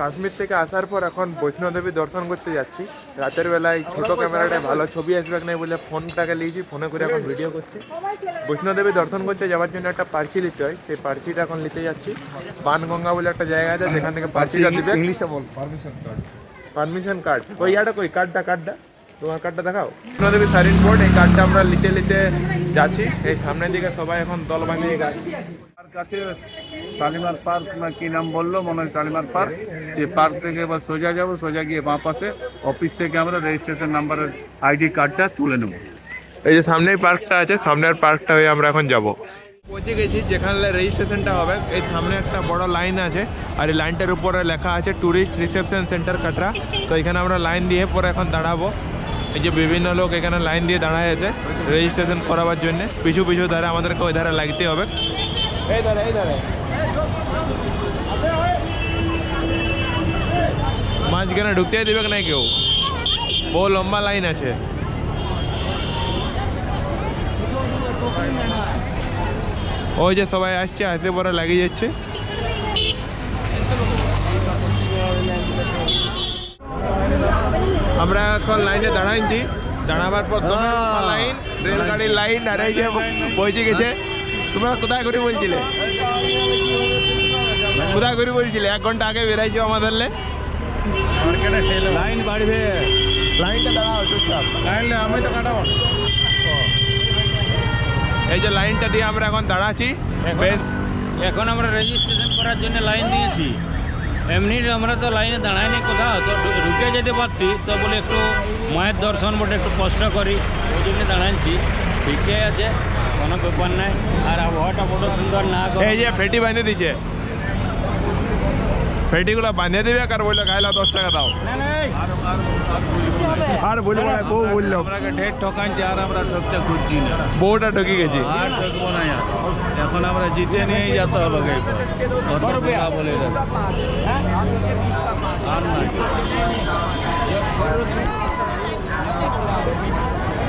কাশ্মীর থেকে আসার পর এখন বৈষ্ণোদেবী দর্শন করতে যাচ্ছি। রাতের বেলায় ছোট ক্যামেরাটায় ভালো ছবি আসবে না বলে ফোনটাকে নিয়েছি ফোনে করে এখন ভিডিও করছি। বৈষ্ণোদেবী দর্শন করতে যাওয়ার জন্য একটা পার্চি নিতে হয় সেই পার্চিটা এখন নিতে যাচ্ছি। বানগঙ্গা বলে একটা জায়গা আছে যেখান থেকে পার্চিটা দিবে। ইংলিশটা বল পারমিশন কার্ড পারমিশন কার্ড ওই ইয়াটা কই? কার্ডটা কার্ডটা তোমার কার্ডটা দেখাও। বৈষ্ণোদেবী সারিন বোর্ড এই কার্ডটা আমরা নিতে নিতে যাচ্ছি। এই সামনের দিকে সবাই এখন দল বানিয়ে গেছে। তার কাছে শালিমার পার্ক না কি নাম বলল? মনে হয় শালিমার পার্ক। সেই পার্ক থেকে এবার সোজা যাব সোজা গিয়ে বাঁ পাশে অফিস থেকে আমরা রেজিস্ট্রেশন নাম্বারের আইডি কার্ডটা তুলে নেব। এই যে সামনেই পার্কটা আছে সামনের পার্কটা হয়ে আমরা এখন যাব। পৌঁছে গেছি যেখানে রেজিস্ট্রেশনটা হবে। এই সামনে একটা বড় লাইন আছে আর এই লাইনটার উপরে লেখা আছে ট্যুরিস্ট রিসেপশন সেন্টার কাটরা। তো এখানে আমরা লাইন দিয়ে পরে এখন দাঁড়াবো। এই যে বিভিন্ন লোক এখানে লাইন দিয়ে দাঁড়ায় আছে রেজিস্ট্রেশন করাবার জন্য। পিছু পিছু ধারে আমাদেরকে ওই ধারে লাগতে হবে। এই ধারে এই ধারে। মাঝখানে ঢুকতে দিবে না কেউ? বহু লম্বা লাইন আছে। ওই যে সবাই আসছে আসতে পরে লাগিয়ে যাচ্ছে। আমরা এখন লাইনে দাঁড়াইছি। দাঁড়াবার পর লাইন রেলগাড়ির লাইন যে পৌঁছে গেছে। তোমরা কোথায় করে বলছিলে? কোথায় করে বলছিলে? এক ঘণ্টা আগে বেরাইছো আমাদের লাইন বাড়বে। লাইনটা দাঁড়াও চুপচাপ। লাইন আমি তো কাটাবো এই যে লাইনটা দিয়ে আমরা এখন দাঁড়াচ্ছি। বেশ। এখন আমরা রেজিস্ট্রেশন করার জন্য লাইন দিয়েছি এমনি আমরা তো লাইনে দাঁড়াইনি কোথাও। তো ঢুকে যেতে পারছি তো বলে একটু মায়ের দর্শন বটে একটু কষ্ট করি। ওই জন্য দাঁড়াইছি। ঠিকই আছে। কোনো ব্যাপার নাই আর আবহাওয়াটা বড় সুন্দর না গো। এই যে ফেটি বাঁধে দিছে ফেটিগুলো বাঁধে দিবে আর বলল খাইলা দশ টাকা দাও না, না, এই। আর বলব না বউ বলল আমরা ঢের ঠকাইছি আর আমরা ঠকতে খুঁজছি না বউটা ঢুকে গেছি আর ঠকবো না আর এখন আমরা জিতে নিয়েই যেতে হবে এবার অত টাকা বলে এরা। আর নাই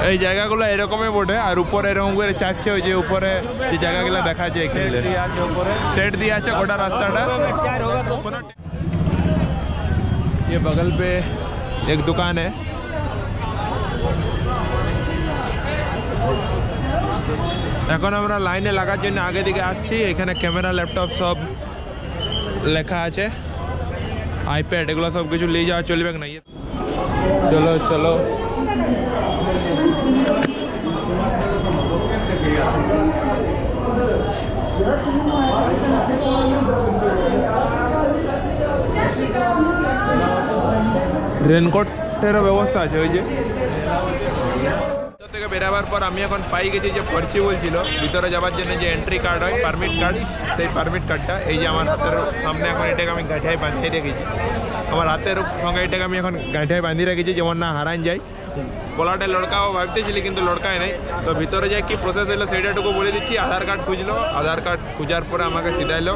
এই জায়গাগুলো এরকমই বটে আর উপরে এরকম করে চাচ্ছে ওই যে উপরে যে জায়গাগুলো দেখা যায় এখানে সেট আছে উপরে सेट दिया है गोटा रास्ता ये बगल पे एक दुकान है এখন আমরা লাইনে লাগার জন্য আগে দিকে আসছি এখানে ক্যামেরা ল্যাপটপ সব লেখা আছে আইপ্যাড এগুলো সব কিছু নিয়ে যাওয়া চলবে না চলো চলো রেনকোটেরও ব্যবস্থা আছে, ওই যে। থেকে বেরাবার পর আমি এখন পাই গেছি যে পরিচি বলছিল, ভিতরে যাওয়ার জন্য যে এন্ট্রি কার্ড হয় পারমিট কার্ড সেই পারমিট কার্ডটা এই যে আমার হাতের সামনে এখন এটাকে আমি গাঁঠায় বাঁধিয়ে রেখেছি। আমার হাতের সঙ্গে এটাকে আমি এখন গাঁঠায় বাঁধিয়ে রেখেছি, যেমন না হারান যায়। গলাটা লড়কাও ভাবতেছিলি কিন্তু লড়কাই নাই তো ভিতরে যাই কি প্রসেস হলো সেইটাটুকু বলে দিচ্ছি আধার কার্ড খুঁজলো আধার কার্ড খুঁজার পরে আমাকে সিধাইলো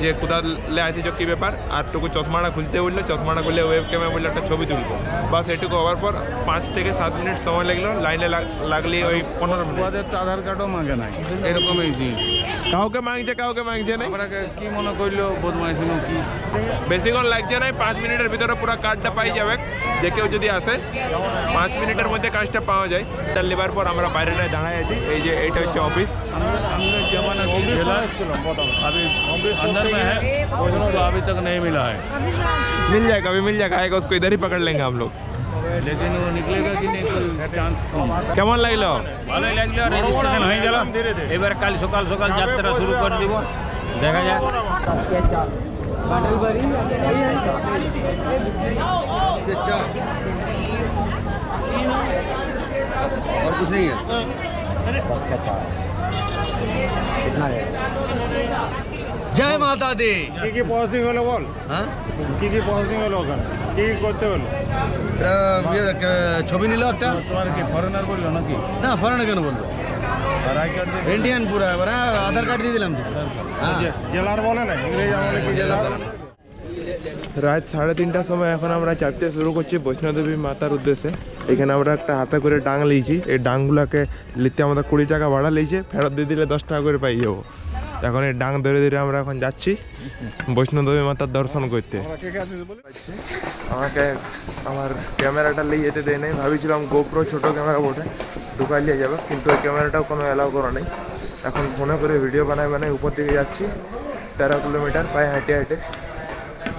যে কোথালে আইতেছ কি ব্যাপার আর টুকু চশমাটা খুলতে বলল চশমাটা খুলে ওয়েব ক্যামেরা বললে একটা ছবি তুলবো বাস এটুকু হওয়ার পর পাঁচ থেকে সাত মিনিট সময় লাগল লাইনে লাগ- লাগলি ওই পনেরো মিনিট আধার কার্ডও মাগে নাই এরকমই জিনিস কাউকে মাংছে কাউকে নাই আমরা কি মনে করল বদমাইশ কি বেশিক্ষণ লাগছে না পাঁচ মিনিটের ভিতরে পুরো কার্ডটা পাই যাবে যে কেউ যদি আসে পাঁচ মিনিটের মধ্যে কাজটা পাওয়া যায় তার লেবার পর আমরা বাইরেটায় দাঁড়ায় আছি এই যে এইটা হচ্ছে অফিস अंदर अंदर जमाना की झेला अभी अंदर में है उसको अभी तक नहीं मिला है मिल जाएगा अभी मिल जाएगा आएगा उसको इधर ही पकड़ लेंगे हम लोग लेकिन वो निकलेगा कि नहीं कोई चांस कम কেমন লাগলো ভালোই লাগলো রেজিস্ট্রেশন হয়ে গেল এবার কাল সকাল সকাল যাত্রা শুরু করে দিব দেখা যাক জয় মাতা দি কি কি প্রসেসিং হলো বল হ্যাঁ কি কি প্রসেসিং হলো ওখানে কি কি করতে হলো এটা ইয়ে, কে- ছবি নিল একটা তোমার কি ফরেনার বলল নাকি না ফরেন কেন বলল আর আই কার্ড ইন্ডিয়ান পুরা এবার হ্যাঁ, আধার কার্ড দিয়ে দিলাম তো হ্যাঁ জেলার বলে না ইংরেজি আমলে কি জেলা রাত সাড়ে তিনটার সময় এখন আমরা চাপতে শুরু করছি বৈষ্ণোদেবী মাতার উদ্দেশ্যে। এখানে আমরা একটা হাতে করে ডাং লিয়েছি। এই ডাংগুলোকে নিতে আমাদের কুড়ি টাকা ভাড়া লিয়েছে। ফেরত দিয়ে দিলে দশ টাকা করে পাই যাব। এখন এই ডাং ধরে ধরে আমরা এখন যাচ্ছি বৈষ্ণোদেবী মাতার দর্শন করতে। আমাকে আমার ক্যামেরাটা নিয়ে যেতে দেয় নাই। ভাবিছিলাম গোপ্রো ছোটো ক্যামেরা বটে, ঢুকাই নিয়ে যাবে। কিন্তু ওই ক্যামেরাটাও কোনো অ্যালাউ করা নেই। এখন ফোনে করে ভিডিও বানাই বানাই উপর দিকে যাচ্ছি। তেরো কিলোমিটার পায়ে হেঁটে হেঁটে।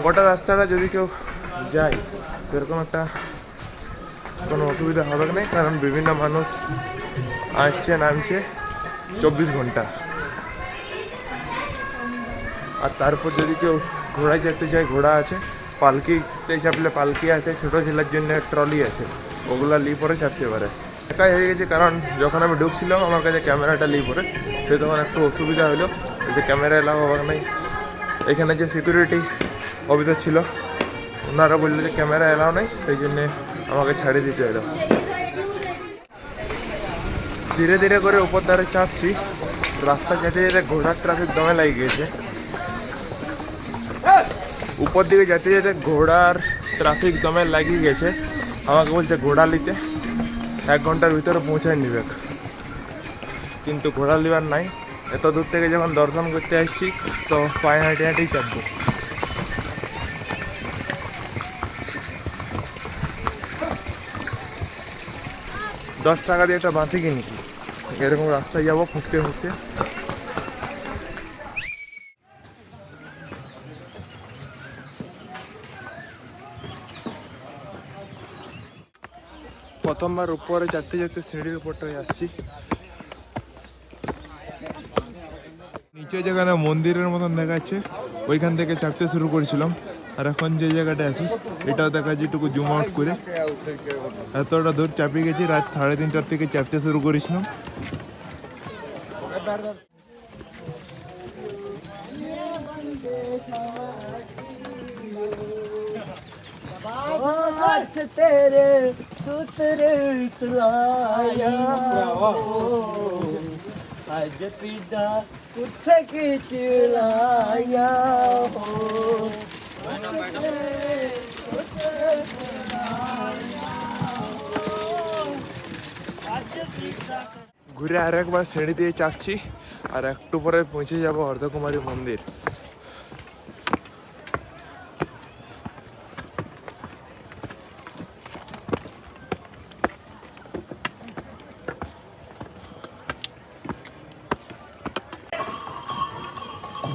গোটা রাস্তাটা যদি কেউ যায়, সেরকম একটা কোনো অসুবিধা হবে না কারণ বিভিন্ন মানুষ আসছে, নামছে চব্বিশ ঘণ্টা। আর তারপর যদি কেউ ঘোড়ায় যেতে চায়, ঘোড়া আছে পালকিতে চাপলে পালকি আছে, ছোটো ছেলের জন্য ট্রলি আছে, ওগুলা লি পরে চাপতে পারে। একাই হয়ে গেছে, কারণ যখন আমি ঢুকছিলাম, আমার কাছে ক্যামেরাটা লি পরে, সে তখন একটু অসুবিধা হলো, যে ক্যামেরা এলাও হবার নাই। এখানে যে সিকিউরিটি অফিসার ছিল। ওনারা বলল যে ক্যামেরা এলাও নাই, সেই জন্যে আমাকে ছাড়িয়ে দিতে হলো ধীরে ধীরে করে উপর ধারে চাপছি। রাস্তা যেতে যেতে ঘোড়ার ট্রাফিক দমে লাগে গিয়েছে। উপর দিকে যেতে যেতে ঘোড়ার ট্রাফিক দমে লাগিয়ে গেছে আমাকে বলছে, ঘোড়া নিতে। এক ঘণ্টার ভিতরে পৌঁছায় নিবে। কিন্তু ঘোড়া লিবার নাই। এত দূর থেকে যখন দর্শন করতে আসছি, তো পায়ে হাঁটি হাঁটেই চাপবো। দশ টাকা দিয়ে একটা বাঁশি কিনেছি এরকম রাস্তায় যাব ফুটতে ফুটতে প্রথমবার উপরে চারতে চারতে সিঁড়ির উপরটা আসছি। নিচে যেখানে মন্দিরের মতন দেখাচ্ছে, ওইখান থেকে চাপতে শুরু করেছিলাম। আর এখন যে জায়গাটা আছে, এটাও দেখা যায় একটু জুম আউট করে। এতটা দূর চাপিয়ে গেছি, রাত সাড়ে তিনটার থেকে চাপতে শুরু করেছিলাম। तेरे सुतरे अज पीडा कुत्थ की ঘুরে আর একবার সিঁড়ি দিয়ে চাপছি, আর একটু পরে পৌঁছে যাব অর্ধকুমারী মন্দির।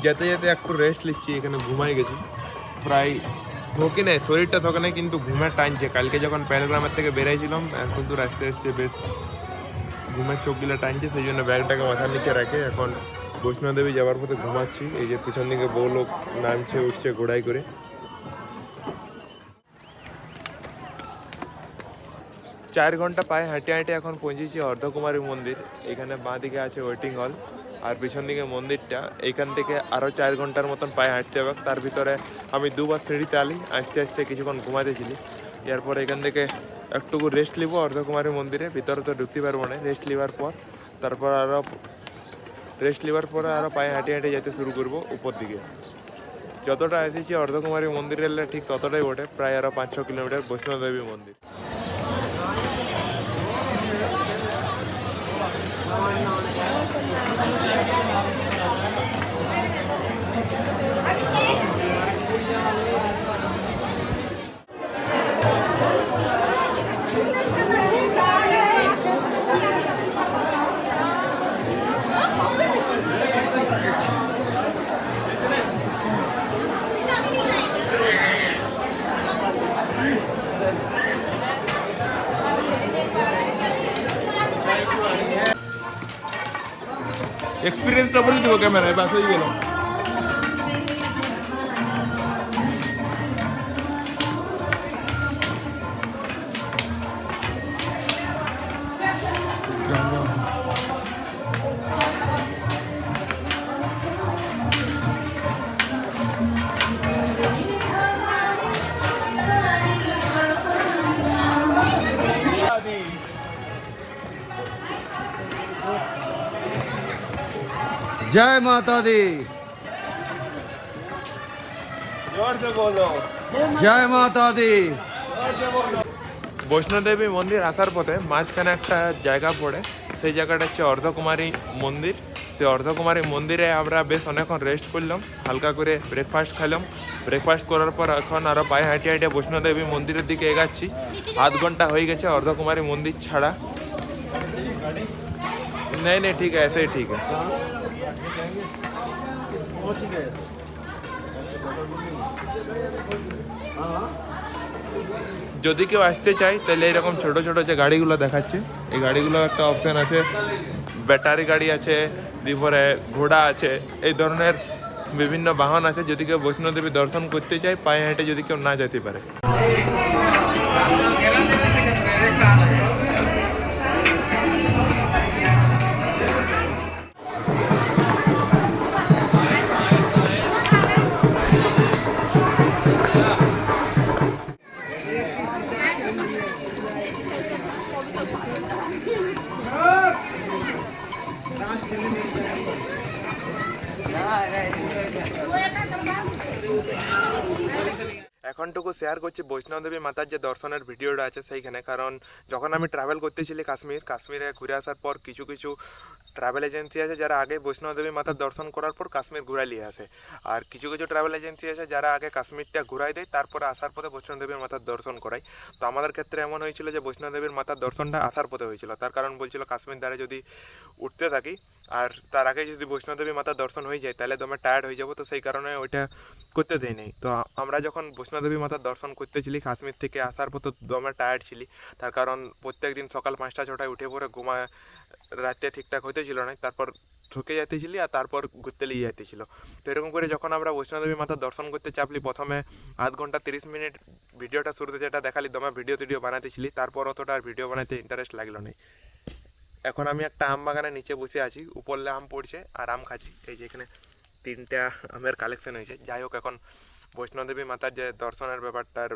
যেতে যেতে একটু রেস্ট নিচ্ছি, এখানে ঘুমাই গেছি। প্রায় থকি নেই, শরীরটা থকে নেই, কিন্তু ঘুমে টানছে কালকে যখন প্যালগ্রামের থেকে বেরাইছিলাম দূর আস্তে আস্তে বেশ ঘুমের চোখগুলো টানছে সেই জন্য ব্যাগটাকে মাথার নিচে রাখে এখন বৈষ্ণোদেবী যাওয়ার পথে ঘুমাচ্ছি। এই যে পিছন দিকে বউ লোক নামছে, উঠছে ঘোড়াই করে। চার ঘণ্টা পায়ে হাঁটে হাঁটে এখন পৌঁছেছি অর্ধকুমারী মন্দির। এখানে বাঁ দিকে আছে ওয়েটিং হল আর পিছন দিকে মন্দিরটা, এইখান থেকে আরও চার ঘণ্টার মতন পায়ে হাঁটতে হবে। তার ভিতরে আমি দুবার সিঁড়িতে আলি, আস্তে আস্তে কিছুক্ষণ ঘুমাতেছিলি এরপর এখান থেকে একটুকু রেস্ট নিব অর্ধকুমারী মন্দিরে, ভিতরে তো ঢুকতে পারব না। রেস্ট নেওয়ার পর, তারপর আরও রেস্ট নেওয়ার পরে আরও পায়ে হাঁটে হাঁটে যেতে শুরু করব উপর দিকে। যতটা এসেছি অর্ধকুমারী মন্দিরে এলে ঠিক ততটাই ওঠে প্রায় আরও পাঁচ ছ কিলোমিটার বৈষ্ণোদেবী মন্দির। এক্সপিরিয়েন্সটা বলে দেবো ক্যামেরায় বাস হয়ে গেল জয় মাতা দি। জয় মাতা দি। বৈষ্ণোদেবী মন্দির আসার পথে মাঝখানে একটা জায়গা পড়ে, সেই জায়গাটা হচ্ছে অর্ধকুমারী মন্দির। সে অর্ধকুমারী মন্দিরে আমরা বেশ অনেকক্ষণ রেস্ট করলাম, হালকা করে ব্রেকফাস্ট খেলাম। ব্রেকফাস্ট করার পর এখন আরও পায়ে হাঁটে হাঁটে বৈষ্ণোদেবী মন্দিরের দিকে এগাচ্ছি। আধ ঘণ্টা হয়ে গেছে অর্ধকুমারী মন্দির ছাড়া। नहीं नहीं ठीक है ऐसे ही ठीक है যদি কেউ আসতে চায় তাহলে এরকম ছোট ছোট যে গাড়িগুলো দেখাচ্ছে এই গাড়িগুলো একটা অপশন আছে ব্যাটারি গাড়ি আছে তারপরে ঘোড়া আছে এই ধরনের বিভিন্ন বাহন আছে যদি কেউ বৈষ্ণোদেবী দর্শন করতে চায় পায়ে হেঁটে যদি কেউ না যেতে পারে শেয়ার করছি বৈষ্ণবদেবী মাতার যে দর্শনের ভিডিওটা আছে সেইখানে। কারণ যখন আমি ট্রাভেল করতেছিলি কাশ্মীর, কাশ্মীরে ঘুরে আসার পর কিছু কিছু ট্রাভেল এজেন্সি আছে যারা আগে বৈষ্ণবদেবী মাতার দর্শন করার পর কাশ্মীর ঘুরাই নিয়ে আসে। আর কিছু কিছু ট্রাভেল এজেন্সি আছে যারা আগে কাশ্মীরটা ঘুরাই দেয়, তারপরে আসার পথে বৈষ্ণবদেবীর মাতার দর্শন করায়। তো আমাদের ক্ষেত্রে এমন হয়েছিল যে বৈষ্ণবদেবীর মাতার দর্শনটা আসার পথে হয়েছিল। তার কারণ বলছিল কাশ্মীর দ্বারা যদি উঠতে থাকি, আর তার আগে যদি বৈষ্ণবদেবী মাতার দর্শন হয়ে যায়, তাহলে দমে টায়ার্ড হয়ে যাব। তো সেই কারণে ওইটা করতে দেয় নেই তো আমরা যখন বৈষ্ণোদেবী মাতার দর্শন করতেছিলি কাশ্মীর থেকে, আসার পর তো দমে টায়ার্ড ছিলি। তার কারণ প্রত্যেক দিন সকাল পাঁচটা, ছটায় উঠে পড়ে ঘুমা রাতে ঠিকঠাক হতেছিল না। তারপর ঢুকে যাইতেছিলি আর তারপর ঘুরতে নিয়ে যাইতেছিল তো এরকম করে যখন আমরা বৈষ্ণোদেবী মাতার দর্শন করতে চাপলি, প্রথমে আধ ঘণ্টা তিরিশ মিনিট ভিডিওটা শুরুতে যেটা দেখালি, দমে ভিডিও টিডিও বানাতেছিলি তারপর অতটা আর ভিডিও বানাতে ইন্টারেস্ট লাগল না এখন আমি একটা আম বাগানের নিচে বসে আছি। উপরলে আম পড়ছে আর আম খাচ্ছি। এই যে এখানে তিনটা আমের কালেকশন হয়েছে। যাই হোক এখন বৈষ্ণোদেবী মাতার যে দর্শনের ব্যাপারটার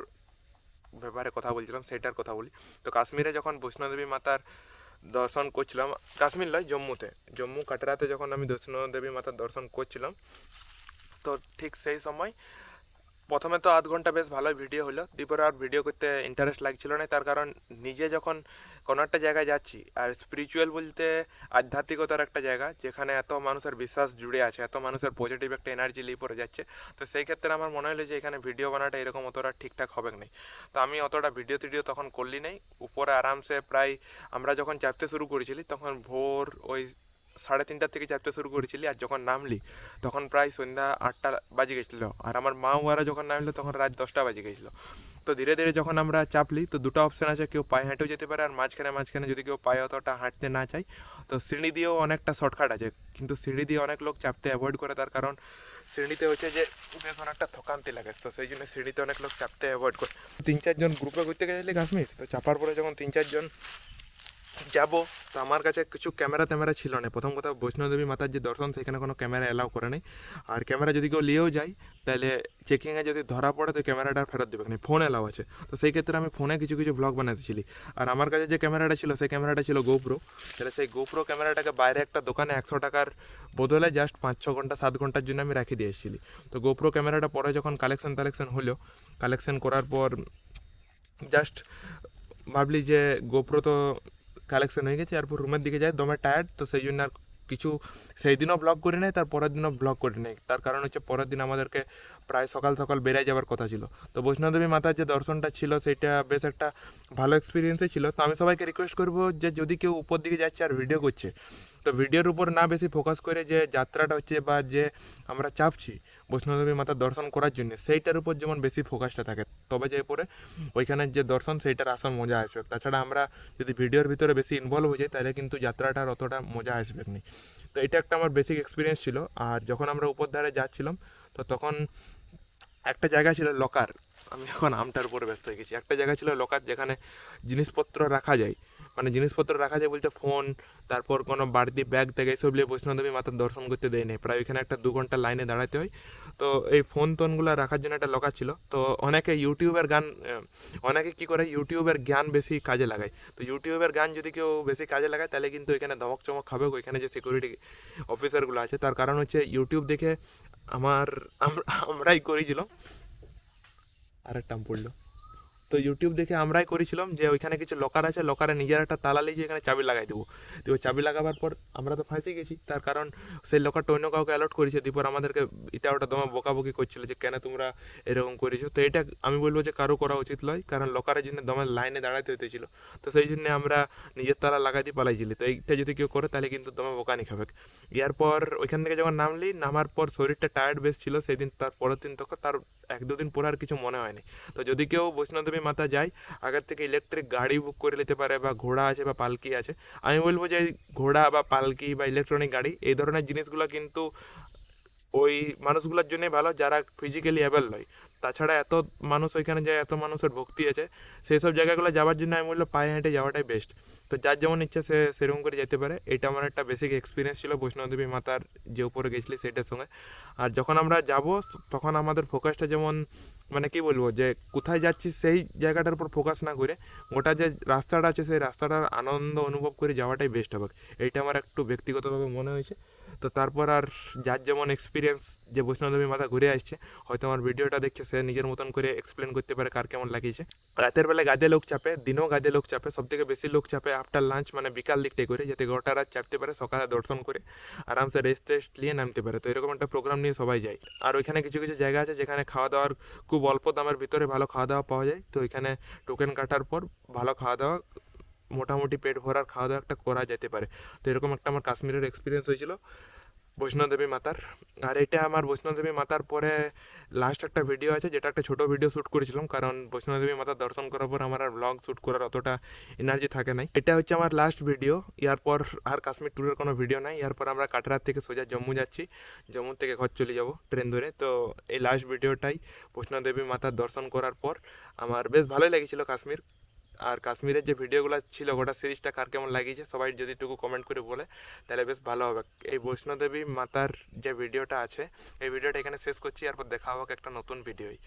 ব্যাপারে কথা বলছিলাম সেটার কথা বলি। তো কাশ্মীরে যখন বৈষ্ণোদেবী মাতার দর্শন করছিলাম, কাশ্মীর নয়, জম্মুতে। জম্মু কাটরাতে যখন আমি বৈষ্ণোদেবী মাতার দর্শন করছিলাম, তো ঠিক সেই সময় প্রথমে তো আধ ঘণ্টা বেশ ভালোই ভিডিও হলো। তারপরে আর ভিডিও করতে ইন্টারেস্ট লাগছিল না, তার কারণ নিজে যখন কোনো একটা জায়গায় যাচ্ছি, আর স্পিরিচুয়াল বলতে আধ্যাত্মিকতার একটা জায়গা, যেখানে এত মানুষের বিশ্বাস জুড়ে আছে, এত মানুষের পজিটিভ একটা এনার্জি লিয়ে পড়ে যাচ্ছে, তো সেই ক্ষেত্রে আমার মনে হলো যে এখানে ভিডিও বানাটা এরকম অতটা ঠিকঠাক হবে না। তো আমি অতটা ভিডিও টিডিও তখন করলি নেই। উপরে আরামসে প্রায় আমরা যখন চাপতে শুরু করেছিলি, তখন ভোর ওই সাড়ে তিনটার থেকে চাপতে শুরু করেছিলি আর যখন নামলি, তখন প্রায় সন্ধ্যা আটটা বাজে গেছিল। আর আমার মা ওরা যখন নামলো, তখন রাত দশটা বাজে গেছিল। তো ধীরে ধীরে যখন আমরা চাপলি, তো দুটো অপশন আছে, কেউ পায়ে হেঁটেও যেতে পারে, আর মাঝখানে মাঝখানে যদি কেউ পায়ে অতটা হাঁটতে না চায়, তো সিঁড়ি দিয়েও অনেকটা শর্টকাট আছে। কিন্তু সিঁড়ি দিয়ে অনেক লোক চাপতে অ্যাভয়েড করে, তার কারণ সিঁড়িতে হচ্ছে যে বেশ অনেকটা থকান্তি লাগে। তো সেই জন্য সিঁড়িতে অনেক লোক চাপতে অ্যাভয়েড করে। তিন চারজন গ্রুপে ঘুরতে গেছিলি কাশ্মীর? তো চাপার পরে যখন তিন চারজন যাব। তো আমার কাছে কিছু ক্যামেরা ট্যামেরা ছিল না। প্রথম কথা বৈষ্ণোদেবী মাতার যে দর্শন, সেখানে কোনো ক্যামেরা অ্যালাউ করে নেই। আর ক্যামেরা যদি কেউ নিয়েও যায়, তাহলে চেকিংয়ে যদি ধরা পড়ে, তো ক্যামেরাটা ফেরত দেবে না। ফোন অ্যালাউ আছে। তো সেই ক্ষেত্রে আমি ফোনে কিছু কিছু ব্লগ বানাতেছিলি আর আমার কাছে যে ক্যামেরাটা ছিল, সেই ক্যামেরাটা ছিল গোপ্রো তাহলে সেই গোপ্রো ক্যামেরাটাকে বাইরে একটা দোকানে একশো টাকার বদলে জাস্ট পাঁচ, ছ ঘণ্টা, সাত ঘণ্টার জন্য আমি রাখি দিয়ে এসেছিলি। তো গোপ্রো ক্যামেরাটা পরে যখন কালেকশন টালেকশন হলো কালেকশন করার পর জাস্ট ভাবলি যে গোপ্রো তো কালেকশন হয়ে গেছে, এরপর রুমের দিকে যায়, দমে টায়ার্ড তো সেই জন্য আর কিছু সেই দিনও ব্লগ করি নাই, তার পরের দিনও ব্লগ করি নাই। তার কারণ হচ্ছে পরের দিন আমাদেরকে প্রায় সকাল সকাল বেরিয়ে যাওয়ার কথা ছিল। তো বৈষ্ণোদেবী মাতার যে দর্শনটা ছিল সেটা বেশ একটা ভালো এক্সপিরিয়েন্সই ছিল। তো আমি সবাইকে রিকোয়েস্ট করব যে যদি কেউ উপর দিকে যাচ্ছে আর ভিডিও করছে, তো ভিডিওর উপর না বেশি ফোকাস করে যে যাত্রাটা হচ্ছে বা যে আমরা চাপছি বৈষ্ণোদেবী মাতার দর্শন করার জন্য, সেইটার উপর যেমন বেশি ফোকাসটা থাকে, তবে যে পরে ওইখানের যে দর্শন, সেইটার আসল মজা আসবে। তাছাড়া আমরা যদি ভিডিওর ভিতরে বেশি ইনভলভ হয়ে যাই, তাহলে কিন্তু যাত্রাটার অতটা মজা আসবে না। তো এটা একটা আমার বেসিক এক্সপিরিয়েন্স ছিল। আর যখন আমরা উপর ধারে যাচ্ছিলাম, তো তখন একটা জায়গা ছিল লকার আমি এখন আমটার উপরে ব্যস্ত হয়ে গেছি। একটা জায়গা ছিল লকার যেখানে জিনিসপত্র রাখা যায়। মানে জিনিসপত্র রাখা যায় বলতে ফোন তারপর কোনো বাড়তি ব্যাগ থেকে, এসব নিয়ে বৈষ্ণোদেবী মাতার দর্শন করতে দেয় নেই। প্রায় ওইখানে একটা দু ঘণ্টা লাইনে দাঁড়াতে হয়। তো এই ফোন টোনগুলো রাখার জন্য একটা লকার ছিল। তো অনেকে ইউটিউবের গান অনেকে কী করে, ইউটিউবের জ্ঞান বেশি কাজে লাগায়। তো ইউটিউবের গান যদি কেউ বেশি কাজে লাগায়, তাহলে কিন্তু এখানে ধমক চমক খাবে, ওইখানে যে সিকিউরিটি অফিসারগুলো আছে। তার কারণ হচ্ছে ইউটিউব দেখে আমার, আমরাই করেছিলাম। আরেকটা আম পড়ল। তো ইউটিউব দেখে আমরাই করেছিলাম যে ওইখানে কিছু লকার আছে লকারে নিজের একটা তালা লিয়ে এখানে চাবি লাগাই দেবো। তো চাবি লাগাবার পর আমরা তো ফাঁসে গেছি, তার কারণ সেই লকারটা অন্য কাউকে অ্যালার্ট করেছে। দিপর আমাদেরকে এটা ওটা দমে বকাবকি করছিল যে কেন তোমরা এরকম করেছ। তো এটা আমি বলব যে কারও করা উচিত নয়, কারণ লকারের জন্য দমে লাইনে দাঁড়াতে হতেছিল তো সেই জন্য আমরা নিজের তালা লাগাই দিয়ে পালাইছিলি তো এইটা যদি কেউ করে তাহলে কিন্তু দমে বোকানি খাবে। এরপর ওইখান থেকে যখন নামলি, নামার পর শরীরটা টায়ার্ড বেশ ছিল সেই দিন তার পরের দিন তখন তার এক দুদিন পরে আর কিছু মনে হয়নি। তো যদি কেউ বৈষ্ণোদেবী মাতা যায়, আগের থেকে ইলেকট্রিক গাড়ি বুক করে নিতে পারে বা ঘোড়া আছে বা পালকি আছে, আমি বলব যে ঘোড়া বা পালকি বা ইলেকট্রনিক গাড়ি, এই ধরনের জিনিসগুলো কিন্তু ওই মানুষগুলোর জন্যই ভালো যারা ফিজিক্যালি অ্যাবেল নয় তাছাড়া এত মানুষ ওইখানে যায়, এত মানুষের ভক্তি আছে, সেই সব জায়গাগুলো যাওয়ার জন্য আমি বলব পায়ে হেঁটে যাওয়াটাই বেস্ট তো যার যেমন ইচ্ছা সে সেরকম করে যেতে পারে। এটা আমার একটা বেসিক এক্সপিরিয়েন্স ছিল বৈষ্ণোদেবী মাতার যে উপরে গেছিলি সেটার সঙ্গে। আর যখন আমরা যাব, তখন আমাদের ফোকাসটা যেমন মানে কি বলব যে, কোথায় যাচ্ছি সেই জায়গাটার উপর ফোকাস না করে, গোটা যে রাস্তাটা আছে সেই রাস্তাটার আনন্দ অনুভব করে যাওয়াটাই বেস্ট হবে। এইটা আমার একটু ব্যক্তিগতভাবে মনে হয়েছে। তো তারপর আর যার যেমন এক্সপিরিয়েন্স যে বৈষ্ণোদেবী মাথা ঘুরে আসছে, হয়তো আমার ভিডিওটা দেখছে সে নিজের মতন করে এক্সপ্লেন করতে পারে কার কেমন লাগিয়েছে। রাতের বেলায় গাদে লোক চাপে, দিনও গাদে লোক চাপে সব থেকে বেশি লোক চাপে আফটার লাঞ্চ মানে বিকাল দিকটাই করে, যাতে গোটা রাত চাপতে পারে, সকালে দর্শন করে, আরামসে রেস্ট টেস্ট নিয়ে নামতে পারে। তো এরকম একটা প্রোগ্রাম নিয়ে সবাই যায়। আর ওইখানে কিছু কিছু জায়গা আছে, যেখানে খাওয়া দাওয়ার খুব অল্প দামের ভিতরে ভালো খাওয়া দাওয়া পাওয়া যায়। তো ওইখানে টোকেন কাটার পর ভালো খাওয়া দাওয়া, মোটামুটি পেট ভরার খাওয়া দাওয়া একটা করা যেতে পারে। তো এরকম একটা আমার কাশ্মীরের এক্সপিরিয়েন্স হয়েছিল। বৈষ্ণোদেবী মাতার। আর এটা আমার বৈষ্ণোদেবী মাতার পরে লাস্ট একটা ভিডিও আছে, যেটা একটা ছোট ভিডিও শ্যুট করেছিলাম, কারণ বৈষ্ণোদেবী মাতার দর্শন করার পর আমার আর ব্লগ শ্যুট করার অতটা এনার্জি থাকে নাই। এটা হচ্ছে আমার লাস্ট ভিডিও ইয়ারপর আর কাশ্মীর ট্যুরের কোনো ভিডিও নাই ইয়ারপর আমরা কাটরার থেকে সোজা জম্মু যাচ্ছি, জম্মু থেকে ঘর চলে যাব ট্রেন ধরে। তো এই লাস্ট ভিডিওটাই বৈষ্ণোদেবী মাতার দর্শন করার পর আমার বেশ ভালোই লেগেছিল কাশ্মীর। আর কাশ্মীরের যে ভিডিওগুলো ছিল, গোটা সিরিজটা কার কেমন লাগিয়েছে, সবাই যদি টুকু কমেন্ট করে বলে, তাহলে বেশ ভালো হবে। এই বৈষ্ণোদেবী মাতার যে ভিডিওটা আছে, এই ভিডিওটা এখানে শেষ করছি, এরপর দেখা হোক একটা নতুন ভিডিওই